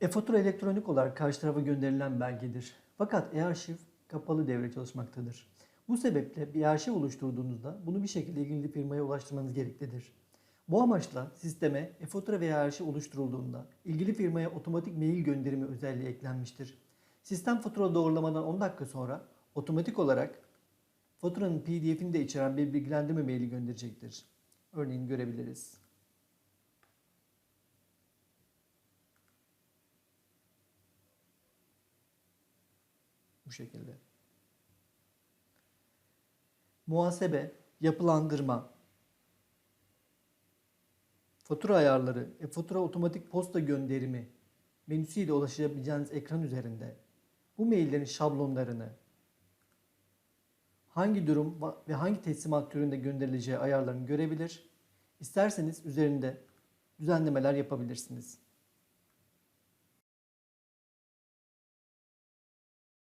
E-fatura elektronik olarak karşı tarafa gönderilen belgedir. Fakat e-arşiv kapalı devre çalışmaktadır. Bu sebeple bir arşiv oluşturduğunuzda bunu bir şekilde ilgili firmaya ulaştırmanız gereklidir. Bu amaçla sisteme e-fatura veya arşiv oluşturulduğunda ilgili firmaya otomatik mail gönderimi özelliği eklenmiştir. Sistem fatura doğrulamadan 10 dakika sonra otomatik olarak faturanın pdf'ini de içeren bir bilgilendirme maili gönderecektir. Örneğin görebiliriz. Bu şekilde. Muhasebe, yapılandırma, fatura ayarları, e-fatura otomatik posta gönderimi menüsüyle ulaşabileceğiniz ekran üzerinde bu maillerin şablonlarını, hangi durum ve hangi teslimat türünde gönderileceği ayarlarını görebilir. İsterseniz üzerinde düzenlemeler yapabilirsiniz.